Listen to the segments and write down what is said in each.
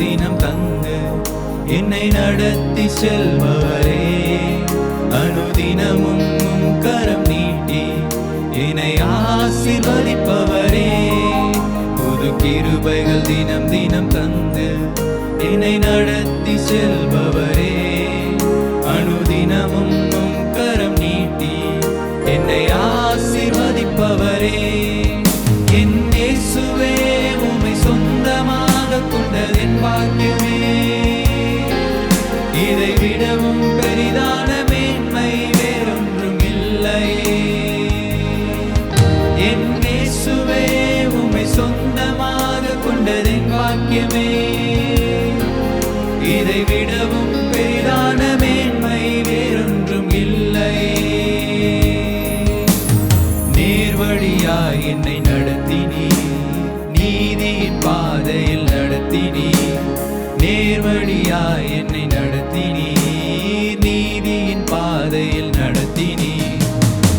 தினம் தந்து என்னை நடத்தி செல்பவரே. அனுதினமும் கரம் நீட்டி என்னை ஆசிர்வதிப்பவரே. புது கிருபைகள் தினம் தினம் தந்து என்னை நடத்தி செல்பவரே. அனுதினமும் கரம் நீட்டி என்னை ஆசிர்வதிப்பவரே. என் இயேசுவே உமை சொந்தமாக கொண்டது. இதை விடவும் பெரிதான மேன்மை வேறொன்றும் இல்லை. நேர்வழியாய் என்னை நடத்தினீ நீதியின் பாதையில் நடத்தினீ நேர்வழியாய் என்னை நடத்தினீ நீதியின் பாதையில் நடத்தினீ.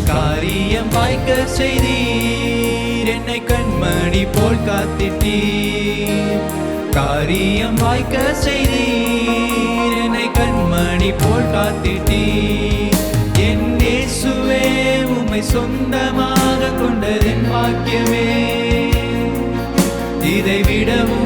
காரியம் வாய்க்க செய்தீர் என்னை கண்மணி போல் காத்திட்டீர். காரியம் வாய்க்க செய்தீர். என்னை கண்மணி போல் காத்திட்டீர். என்னே சுவே உமை சொந்தமாக கொண்டதென் வாக்கியமே. இதை விடவும்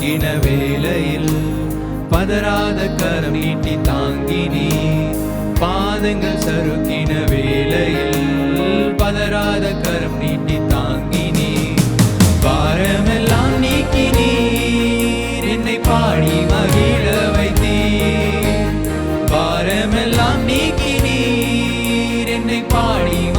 பாதங்கள் சறுக்கின வேளையில் பதறாத கரம் நீட்டி தாங்கினி பாதங்கள் சறுக்கின வேளையில் பதறாத கரம் நீட்டி தாங்கினி பாரமெல்லாம் நீக்கினீர். என்னை பாடி மகிழ வைத்தீர். பாரமெல்லாம் நீக்கினீர். என்னை பாடி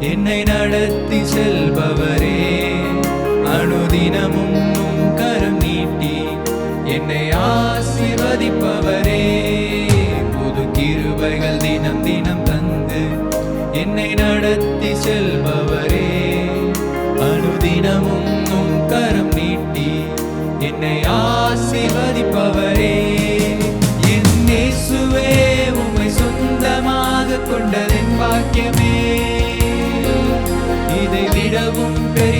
என்னை நடத்தி செல்பவரே. அனுதினமும் கரம் நீட்டி என்னை ஆசிர்வதிப்பவரே. புது கிருபைகள் தினம் தினம் தந்து என்னை நடத்தி செல்பவரே. இதை விடவும் பெரிய